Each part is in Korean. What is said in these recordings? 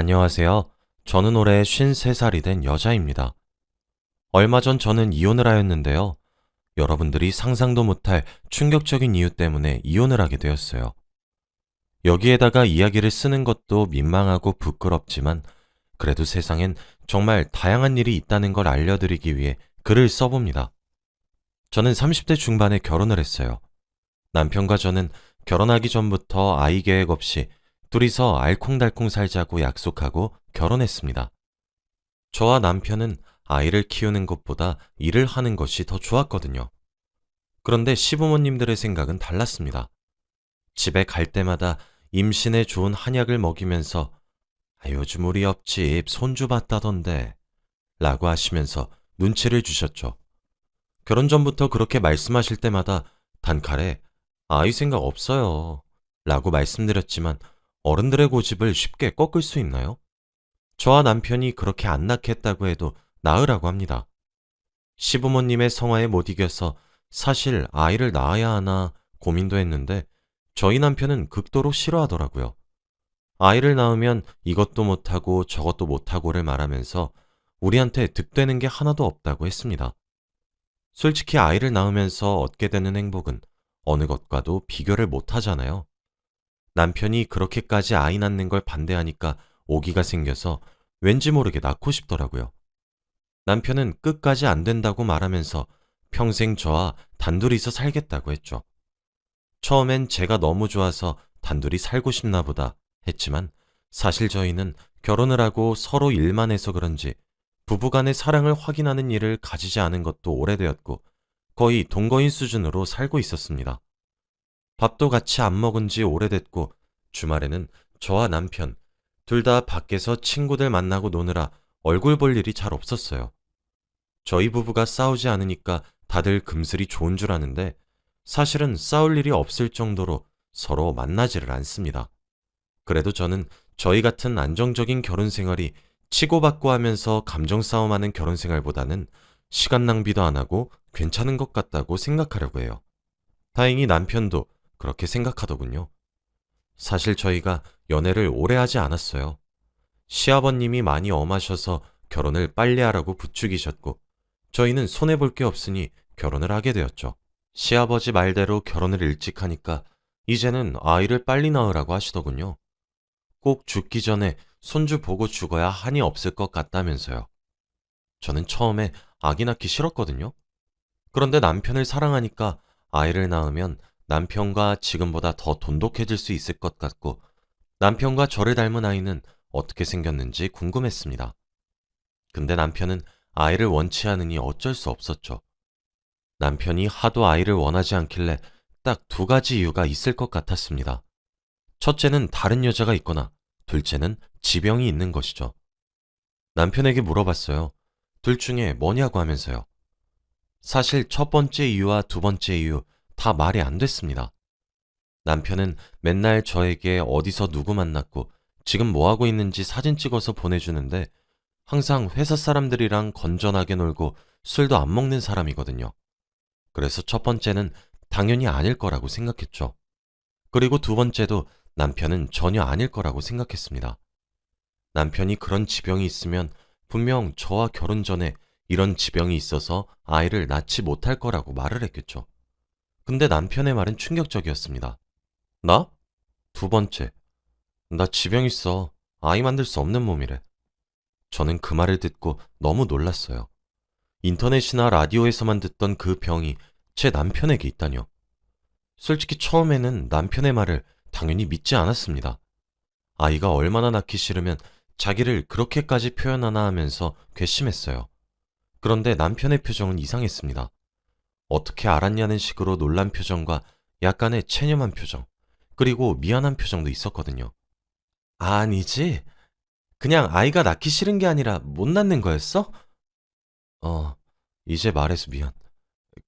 안녕하세요. 저는 올해 53살이 된 여자입니다. 얼마 전 저는 이혼을 하였는데요. 여러분들이 상상도 못할 충격적인 이유 때문에 이혼을 하게 되었어요. 여기에다가 이야기를 쓰는 것도 민망하고 부끄럽지만 그래도 세상엔 정말 다양한 일이 있다는 걸 알려드리기 위해 글을 써봅니다. 저는 30대 중반에 결혼을 했어요. 남편과 저는 결혼하기 전부터 아이 계획 없이 둘이서 알콩달콩 살자고 약속하고 결혼했습니다. 저와 남편은 아이를 키우는 것보다 일을 하는 것이 더 좋았거든요. 그런데 시부모님들의 생각은 달랐습니다. 집에 갈 때마다 임신에 좋은 한약을 먹이면서 아, 요즘 우리 옆집 손주 봤다던데 라고 하시면서 눈치를 주셨죠. 결혼 전부터 그렇게 말씀하실 때마다 단칼에 아이 생각 없어요 라고 말씀드렸지만 어른들의 고집을 쉽게 꺾을 수 있나요? 저와 남편이 그렇게 안 낳겠다고 해도 낳으라고 합니다. 시부모님의 성화에 못 이겨서 사실 아이를 낳아야 하나 고민도 했는데 저희 남편은 극도로 싫어하더라고요. 아이를 낳으면 이것도 못하고 저것도 못하고를 말하면서 우리한테 득되는 게 하나도 없다고 했습니다. 솔직히 아이를 낳으면서 얻게 되는 행복은 어느 것과도 비교를 못 하잖아요. 남편이 그렇게까지 아이 낳는 걸 반대하니까 오기가 생겨서 왠지 모르게 낳고 싶더라고요. 남편은 끝까지 안 된다고 말하면서 평생 저와 단둘이서 살겠다고 했죠. 처음엔 제가 너무 좋아서 단둘이 살고 싶나 보다 했지만 사실 저희는 결혼을 하고 서로 일만 해서 그런지 부부간의 사랑을 확인하는 일을 가지지 않은 것도 오래되었고 거의 동거인 수준으로 살고 있었습니다. 밥도 같이 안 먹은 지 오래됐고 주말에는 저와 남편 둘 다 밖에서 친구들 만나고 노느라 얼굴 볼 일이 잘 없었어요. 저희 부부가 싸우지 않으니까 다들 금슬이 좋은 줄 아는데 사실은 싸울 일이 없을 정도로 서로 만나지를 않습니다. 그래도 저는 저희 같은 안정적인 결혼 생활이 치고받고 하면서 감정 싸움하는 결혼 생활보다는 시간 낭비도 안 하고 괜찮은 것 같다고 생각하려고 해요. 다행히 남편도 그렇게 생각하더군요. 사실 저희가 연애를 오래 하지 않았어요. 시아버님이 많이 엄하셔서 결혼을 빨리 하라고 부추기셨고, 저희는 손해볼 게 없으니 결혼을 하게 되었죠. 시아버지 말대로 결혼을 일찍 하니까 이제는 아이를 빨리 낳으라고 하시더군요. 꼭 죽기 전에 손주 보고 죽어야 한이 없을 것 같다면서요. 저는 처음에 아기 낳기 싫었거든요. 그런데 남편을 사랑하니까 아이를 낳으면 남편과 지금보다 더 돈독해질 수 있을 것 같고 남편과 저를 닮은 아이는 어떻게 생겼는지 궁금했습니다. 근데 남편은 아이를 원치 않으니 어쩔 수 없었죠. 남편이 하도 아이를 원하지 않길래 딱 두 가지 이유가 있을 것 같았습니다. 첫째는 다른 여자가 있거나 둘째는 지병이 있는 것이죠. 남편에게 물어봤어요. 둘 중에 뭐냐고 하면서요. 사실 첫 번째 이유와 두 번째 이유 다 말이 안 됐습니다. 남편은 맨날 저에게 어디서 누구 만났고 지금 뭐 하고 있는지 사진 찍어서 보내주는데 항상 회사 사람들이랑 건전하게 놀고 술도 안 먹는 사람이거든요. 그래서 첫 번째는 당연히 아닐 거라고 생각했죠. 그리고 두 번째도 남편은 전혀 아닐 거라고 생각했습니다. 남편이 그런 지병이 있으면 분명 저와 결혼 전에 이런 지병이 있어서 아이를 낳지 못할 거라고 말을 했겠죠. 근데 남편의 말은 충격적이었습니다. 나? 두 번째. 나 지병 있어. 아이 만들 수 없는 몸이래. 저는 그 말을 듣고 너무 놀랐어요. 인터넷이나 라디오에서만 듣던 그 병이 제 남편에게 있다뇨. 솔직히 처음에는 남편의 말을 당연히 믿지 않았습니다. 아이가 얼마나 낳기 싫으면 자기를 그렇게까지 표현하나 하면서 괘씸했어요. 그런데 남편의 표정은 이상했습니다. 어떻게 알았냐는 식으로 놀란 표정과 약간의 체념한 표정, 그리고 미안한 표정도 있었거든요. 아니지. 그냥 아이가 낳기 싫은 게 아니라 못 낳는 거였어? 어, 이제 말해서 미안.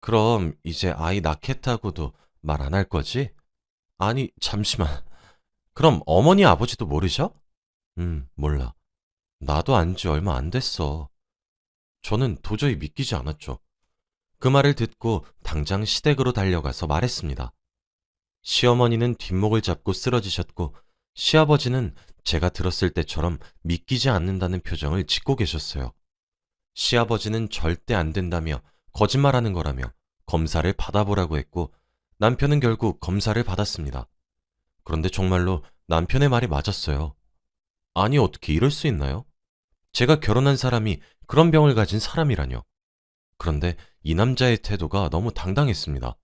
그럼 이제 아이 낳겠다고도 말 안 할 거지? 아니, 잠시만. 그럼 어머니 아버지도 모르셔? 음, 몰라. 나도 안 지 얼마 안 됐어. 저는 도저히 믿기지 않았죠. 그 말을 듣고 당장 시댁으로 달려가서 말했습니다. 시어머니는 뒷목을 잡고 쓰러지셨고 시아버지는 제가 들었을 때처럼 믿기지 않는다는 표정을 짓고 계셨어요. 시아버지는 절대 안 된다며 거짓말하는 거라며 검사를 받아보라고 했고 남편은 결국 검사를 받았습니다. 그런데 정말로 남편의 말이 맞았어요. 아니, 어떻게 이럴 수 있나요? 제가 결혼한 사람이 그런 병을 가진 사람이라뇨. 그런데 이 남자의 태도가 너무 당당했습니다.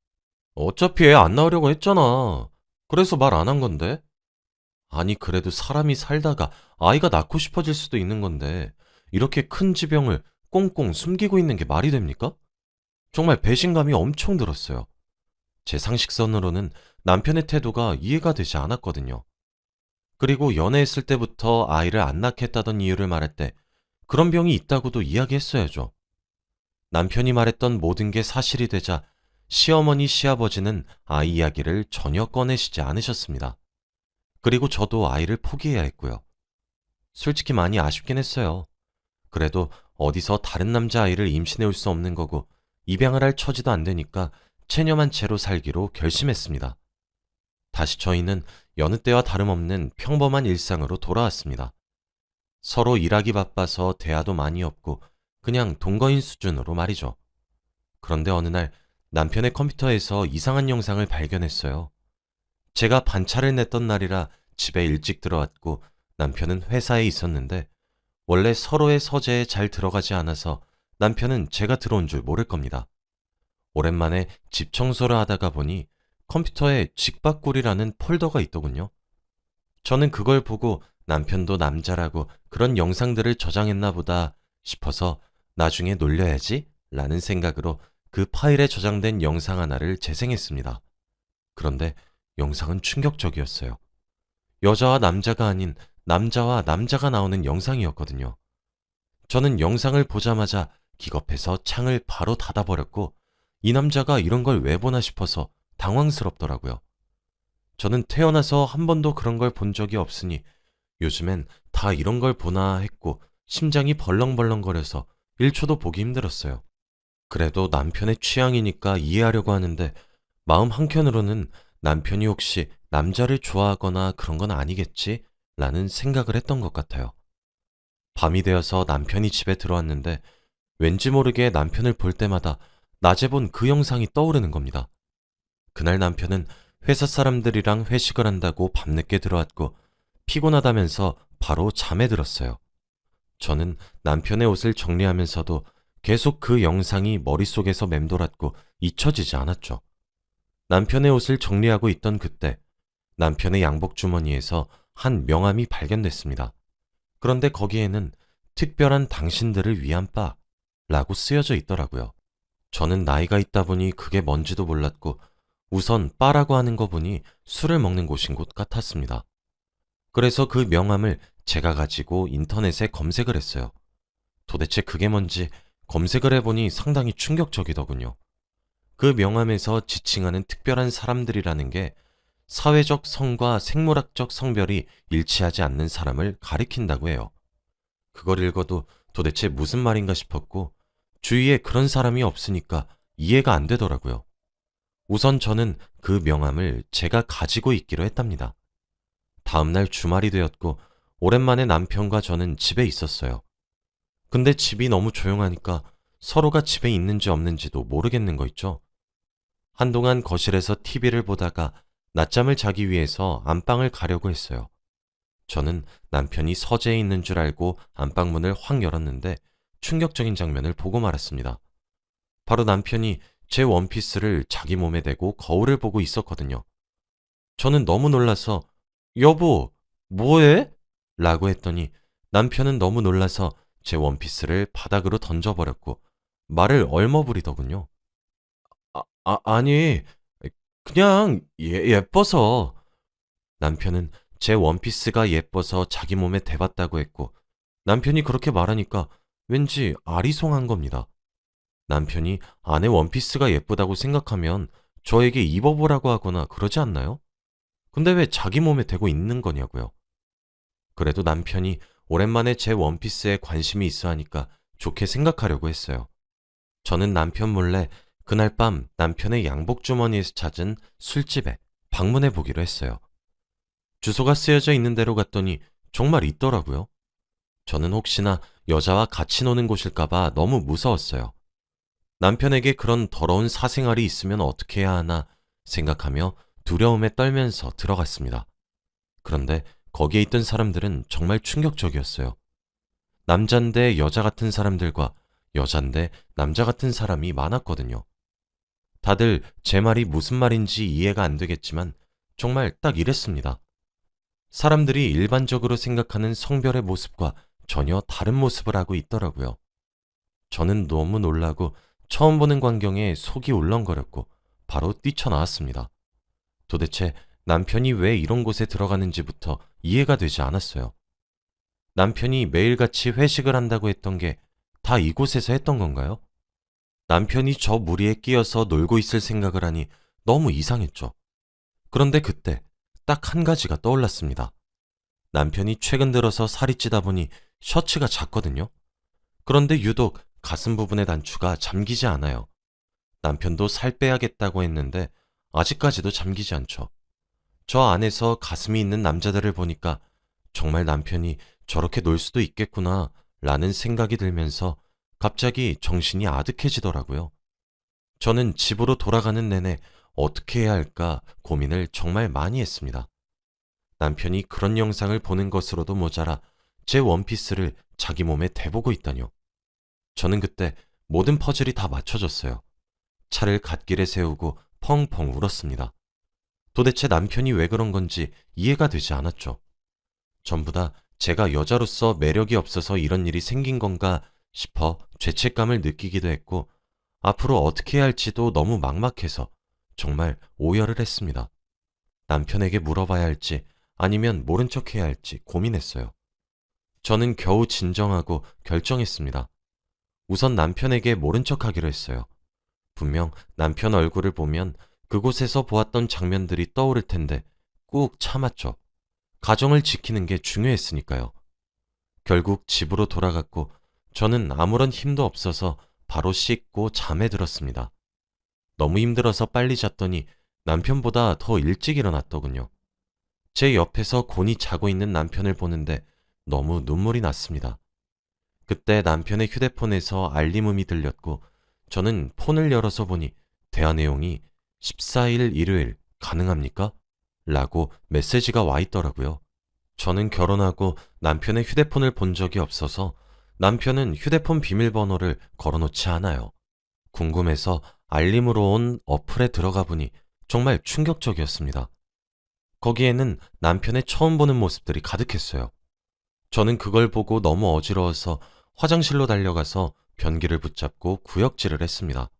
어차피 애 안 낳으려고 했잖아. 그래서 말 안 한 건데. 아니, 그래도 사람이 살다가 아이가 낳고 싶어질 수도 있는 건데, 이렇게 큰 지병을 꽁꽁 숨기고 있는 게 말이 됩니까? 정말 배신감이 엄청 들었어요. 제 상식선으로는 남편의 태도가 이해가 되지 않았거든요. 그리고 연애했을 때부터 아이를 안 낳겠다던 이유를 말할 때 그런 병이 있다고도 이야기했어야죠. 남편이 말했던 모든 게 사실이 되자 시어머니, 시아버지는 아이 이야기를 전혀 꺼내시지 않으셨습니다. 그리고 저도 아이를 포기해야 했고요. 솔직히 많이 아쉽긴 했어요. 그래도 어디서 다른 남자 아이를 임신해 올 수 없는 거고 입양을 할 처지도 안 되니까 체념한 채로 살기로 결심했습니다. 다시 저희는 여느 때와 다름없는 평범한 일상으로 돌아왔습니다. 서로 일하기 바빠서 대화도 많이 없고 그냥 동거인 수준으로 말이죠. 그런데 어느 날 남편의 컴퓨터에서 이상한 영상을 발견했어요. 제가 반차를 냈던 날이라 집에 일찍 들어왔고 남편은 회사에 있었는데 원래 서로의 서재에 잘 들어가지 않아서 남편은 제가 들어온 줄 모를 겁니다. 오랜만에 집 청소를 하다가 보니 컴퓨터에 직박꿀이라는 폴더가 있더군요. 저는 그걸 보고 남편도 남자라고 그런 영상들을 저장했나 보다 싶어서 나중에 놀려야지 라는 생각으로 그 파일에 저장된 영상 하나를 재생했습니다. 그런데 영상은 충격적이었어요. 여자와 남자가 아닌 남자와 남자가 나오는 영상이었거든요. 저는 영상을 보자마자 기겁해서 창을 바로 닫아버렸고 이 남자가 이런 걸 왜 보나 싶어서 당황스럽더라고요. 저는 태어나서 한 번도 그런 걸 본 적이 없으니 요즘엔 다 이런 걸 보나 했고 심장이 벌렁벌렁거려서 1초도 보기 힘들었어요. 그래도 남편의 취향이니까 이해하려고 하는데 마음 한켠으로는 남편이 혹시 남자를 좋아하거나 그런 건 아니겠지? 라는 생각을 했던 것 같아요. 밤이 되어서 남편이 집에 들어왔는데 왠지 모르게 남편을 볼 때마다 낮에 본 그 영상이 떠오르는 겁니다. 그날 남편은 회사 사람들이랑 회식을 한다고 밤늦게 들어왔고 피곤하다면서 바로 잠에 들었어요. 저는 남편의 옷을 정리하면서도 계속 그 영상이 머릿속에서 맴돌았고 잊혀지지 않았죠. 남편의 옷을 정리하고 있던 그때 남편의 양복 주머니에서 한 명함이 발견됐습니다. 그런데 거기에는 특별한 당신들을 위한 바 라고 쓰여져 있더라고요. 저는 나이가 있다 보니 그게 뭔지도 몰랐고 우선 바라고 하는 거 보니 술을 먹는 곳인 것 같았습니다. 그래서 그 명함을 제가 가지고 인터넷에 검색을 했어요. 도대체 그게 뭔지 검색을 해보니 상당히 충격적이더군요. 그 명함에서 지칭하는 특별한 사람들이라는 게 사회적 성과 생물학적 성별이 일치하지 않는 사람을 가리킨다고 해요. 그걸 읽어도 도대체 무슨 말인가 싶었고 주위에 그런 사람이 없으니까 이해가 안 되더라고요. 우선 저는 그 명함을 제가 가지고 있기로 했답니다. 다음날 주말이 되었고 오랜만에 남편과 저는 집에 있었어요. 근데 집이 너무 조용하니까 서로가 집에 있는지 없는지도 모르겠는 거 있죠. 한동안 거실에서 TV를 보다가 낮잠을 자기 위해서 안방을 가려고 했어요. 저는 남편이 서재에 있는 줄 알고 안방 문을 확 열었는데 충격적인 장면을 보고 말았습니다. 바로 남편이 제 원피스를 자기 몸에 대고 거울을 보고 있었거든요. 저는 너무 놀라서 여보, 뭐해? 라고 했더니 남편은 너무 놀라서 제 원피스를 바닥으로 던져버렸고 말을 얼머부리더군요. 아, 아 아니, 그냥 예, 예뻐서. 남편은 제 원피스가 예뻐서 자기 몸에 대봤다고 했고 남편이 그렇게 말하니까 왠지 아리송한 겁니다. 남편이 아내 원피스가 예쁘다고 생각하면 저에게 입어보라고 하거나 그러지 않나요? 근데 왜 자기 몸에 대고 있는 거냐고요. 그래도 남편이 오랜만에 제 원피스에 관심이 있어 하니까 좋게 생각하려고 했어요. 저는 남편 몰래 그날 밤 남편의 양복 주머니에서 찾은 술집에 방문해 보기로 했어요. 주소가 쓰여져 있는 대로 갔더니 정말 있더라고요. 저는 혹시나 여자와 같이 노는 곳일까봐 너무 무서웠어요. 남편에게 그런 더러운 사생활이 있으면 어떻게 해야 하나 생각하며 두려움에 떨면서 들어갔습니다. 그런데 거기에 있던 사람들은 정말 충격적이었어요. 남잔데 여자 같은 사람들과 여잔데 남자 같은 사람이 많았거든요. 다들 제 말이 무슨 말인지 이해가 안 되겠지만 정말 딱 이랬습니다. 사람들이 일반적으로 생각하는 성별의 모습과 전혀 다른 모습을 하고 있더라고요. 저는 너무 놀라고 처음 보는 광경에 속이 울렁거렸고 바로 뛰쳐나왔습니다. 도대체 남편이 왜 이런 곳에 들어가는지부터 이해가 되지 않았어요. 남편이 매일같이 회식을 한다고 했던 게 다 이곳에서 했던 건가요? 남편이 저 무리에 끼어서 놀고 있을 생각을 하니 너무 이상했죠. 그런데 그때 딱 한 가지가 떠올랐습니다. 남편이 최근 들어서 살이 찌다 보니 셔츠가 작거든요. 그런데 유독 가슴 부분의 단추가 잠기지 않아요. 남편도 살 빼야겠다고 했는데 아직까지도 잠기지 않죠. 저 안에서 가슴이 있는 남자들을 보니까 정말 남편이 저렇게 놀 수도 있겠구나 라는 생각이 들면서 갑자기 정신이 아득해지더라고요. 저는 집으로 돌아가는 내내 어떻게 해야 할까 고민을 정말 많이 했습니다. 남편이 그런 영상을 보는 것으로도 모자라 제 원피스를 자기 몸에 대보고 있다뇨. 저는 그때 모든 퍼즐이 다 맞춰졌어요. 차를 갓길에 세우고 펑펑 울었습니다. 도대체 남편이 왜 그런 건지 이해가 되지 않았죠. 전부 다 제가 여자로서 매력이 없어서 이런 일이 생긴 건가 싶어 죄책감을 느끼기도 했고 앞으로 어떻게 해야 할지도 너무 막막해서 정말 오열을 했습니다. 남편에게 물어봐야 할지 아니면 모른 척 해야 할지 고민했어요. 저는 겨우 진정하고 결정했습니다. 우선 남편에게 모른 척 하기로 했어요. 분명 남편 얼굴을 보면 그곳에서 보았던 장면들이 떠오를 텐데 꾹 참았죠. 가정을 지키는 게 중요했으니까요. 결국 집으로 돌아갔고 저는 아무런 힘도 없어서 바로 씻고 잠에 들었습니다. 너무 힘들어서 빨리 잤더니 남편보다 더 일찍 일어났더군요. 제 옆에서 곤히 자고 있는 남편을 보는데 너무 눈물이 났습니다. 그때 남편의 휴대폰에서 알림음이 들렸고 저는 폰을 열어서 보니 대화 내용이 14일 일요일 가능합니까? 라고 메시지가 와 있더라고요. 저는 결혼하고 남편의 휴대폰을 본 적이 없어서 남편은 휴대폰 비밀번호를 걸어놓지 않아요. 궁금해서 알림으로 온 어플에 들어가 보니 정말 충격적이었습니다. 거기에는 남편의 처음 보는 모습들이 가득했어요. 저는 그걸 보고 너무 어지러워서 화장실로 달려가서 변기를 붙잡고 구역질을 했습니다.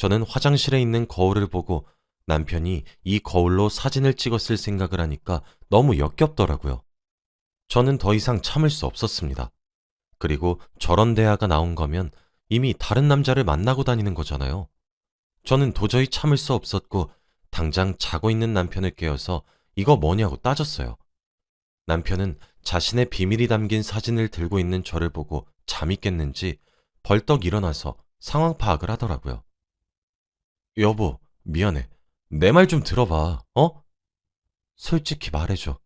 저는 화장실에 있는 거울을 보고 남편이 이 거울로 사진을 찍었을 생각을 하니까 너무 역겹더라고요. 저는 더 이상 참을 수 없었습니다. 그리고 저런 대화가 나온 거면 이미 다른 남자를 만나고 다니는 거잖아요. 저는 도저히 참을 수 없었고 당장 자고 있는 남편을 깨워서 이거 뭐냐고 따졌어요. 남편은 자신의 비밀이 담긴 사진을 들고 있는 저를 보고 잠이 깼는지 벌떡 일어나서 상황 파악을 하더라고요. 여보, 미안해. 내 말 좀 들어봐, 어? 솔직히 말해줘.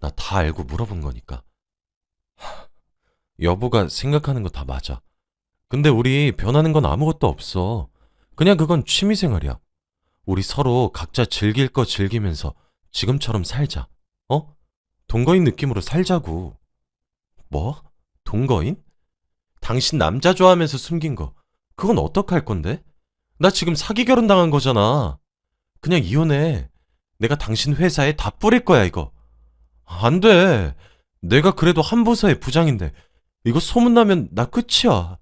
나 다 알고 물어본 거니까. 하, 여보가 생각하는 거 다 맞아. 근데 우리 변하는 건 아무것도 없어. 그냥 그건 취미생활이야. 우리 서로 각자 즐길 거 즐기면서 지금처럼 살자. 어? 동거인 느낌으로 살자고. 뭐? 동거인? 당신 남자 좋아하면서 숨긴 거. 그건 어떡할 건데? 나 지금 사기 결혼 당한 거잖아. 그냥 이혼해. 내가 당신 회사에 다 뿌릴 거야, 이거. 안 돼. 내가 그래도 한 부서의 부장인데, 이거 소문나면 나 끝이야.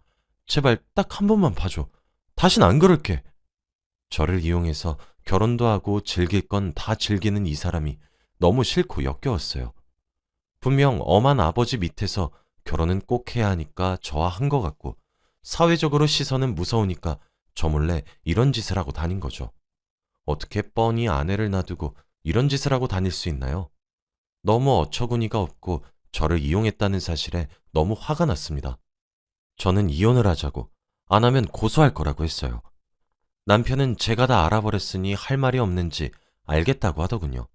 제발 딱 한 번만 봐줘. 다신 안 그럴게. 저를 이용해서 결혼도 하고 즐길 건 다 즐기는 이 사람이 너무 싫고 역겨웠어요. 분명 엄한 아버지 밑에서 결혼은 꼭 해야 하니까 저와 한 것 같고, 사회적으로 시선은 무서우니까 저 몰래 이런 짓을 하고 다닌 거죠. 어떻게 뻔히 아내를 놔두고 이런 짓을 하고 다닐 수 있나요? 너무 어처구니가 없고 저를 이용했다는 사실에 너무 화가 났습니다. 저는 이혼을 하자고 안 하면 고소할 거라고 했어요. 남편은 제가 다 알아버렸으니 할 말이 없는지 알겠다고 하더군요.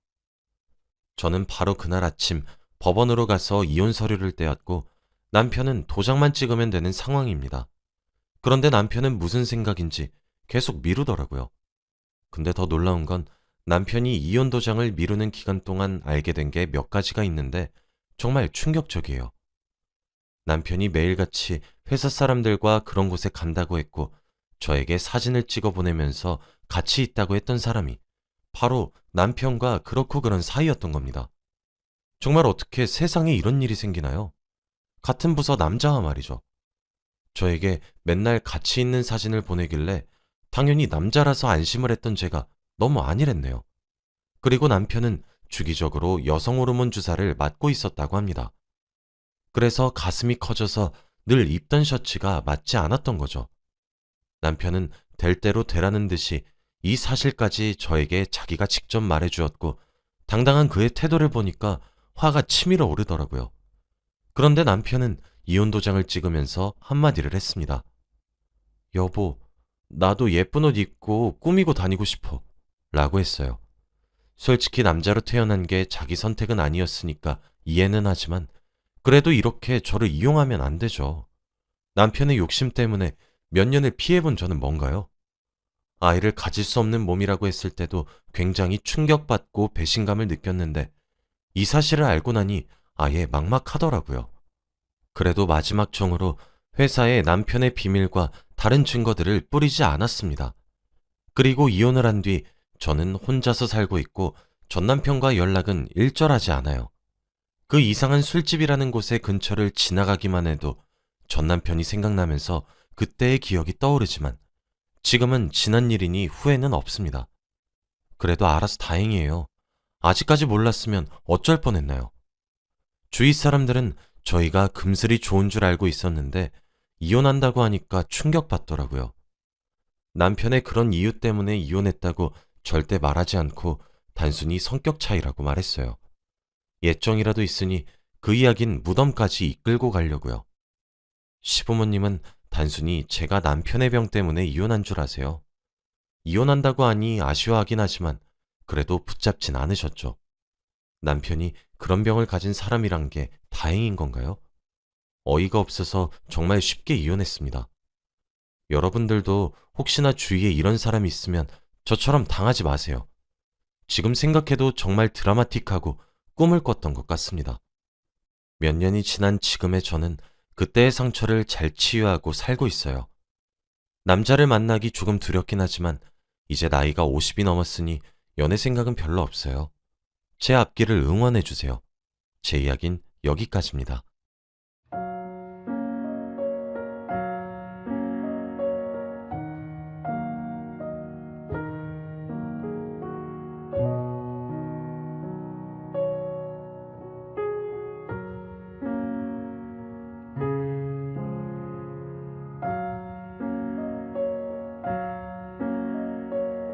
저는 바로 그날 아침 법원으로 가서 이혼 서류를 떼었고 남편은 도장만 찍으면 되는 상황입니다. 그런데 남편은 무슨 생각인지 계속 미루더라고요. 근데 더 놀라운 건 남편이 이혼 도장을 미루는 기간 동안 알게 된 게 몇 가지가 있는데 정말 충격적이에요. 남편이 매일같이 회사 사람들과 그런 곳에 간다고 했고 저에게 사진을 찍어 보내면서 같이 있다고 했던 사람이 바로 남편과 그렇고 그런 사이였던 겁니다. 정말 어떻게 세상에 이런 일이 생기나요? 같은 부서 남자와 말이죠. 저에게 맨날 같이 있는 사진을 보내길래 당연히 남자라서 안심을 했던 제가 너무 아니랬네요. 그리고 남편은 주기적으로 여성 호르몬 주사를 맞고 있었다고 합니다. 그래서 가슴이 커져서 늘 입던 셔츠가 맞지 않았던 거죠. 남편은 될 대로 되라는 듯이 이 사실까지 저에게 자기가 직접 말해 주었고 당당한 그의 태도를 보니까 화가 치밀어 오르더라고요. 그런데 남편은 이혼 도장을 찍으면서 한마디를 했습니다. 여보, 나도 예쁜 옷 입고 꾸미고 다니고 싶어. 라고 했어요. 솔직히 남자로 태어난 게 자기 선택은 아니었으니까 이해는 하지만 그래도 이렇게 저를 이용하면 안 되죠. 남편의 욕심 때문에 몇 년을 피해본 저는 뭔가요? 아이를 가질 수 없는 몸이라고 했을 때도 굉장히 충격받고 배신감을 느꼈는데 이 사실을 알고 나니 아예 막막하더라고요. 그래도 마지막 총으로 회사에 남편의 비밀과 다른 증거들을 뿌리지 않았습니다. 그리고 이혼을 한 뒤 저는 혼자서 살고 있고 전 남편과 연락은 일절하지 않아요. 그 이상한 술집이라는 곳의 근처를 지나가기만 해도 전 남편이 생각나면서 그때의 기억이 떠오르지만 지금은 지난 일이니 후회는 없습니다. 그래도 알아서 다행이에요. 아직까지 몰랐으면 어쩔 뻔했나요? 주위 사람들은 저희가 금슬이 좋은 줄 알고 있었는데 이혼한다고 하니까 충격받더라고요. 남편의 그런 이유 때문에 이혼했다고 절대 말하지 않고 단순히 성격 차이라고 말했어요. 예정이라도 있으니 그 이야긴 무덤까지 이끌고 가려고요. 시부모님은 단순히 제가 남편의 병 때문에 이혼한 줄 아세요. 이혼한다고 하니 아쉬워하긴 하지만 그래도 붙잡진 않으셨죠. 남편이 그런 병을 가진 사람이란 게 다행인 건가요? 어이가 없어서 정말 쉽게 이혼했습니다. 여러분들도 혹시나 주위에 이런 사람이 있으면 저처럼 당하지 마세요. 지금 생각해도 정말 드라마틱하고 꿈을 꿨던 것 같습니다. 몇 년이 지난 지금의 저는 그때의 상처를 잘 치유하고 살고 있어요. 남자를 만나기 조금 두렵긴 하지만 이제 나이가 50이 넘었으니 연애 생각은 별로 없어요. 제 앞길을 응원해 주세요. 제 이야긴 여기까지입니다.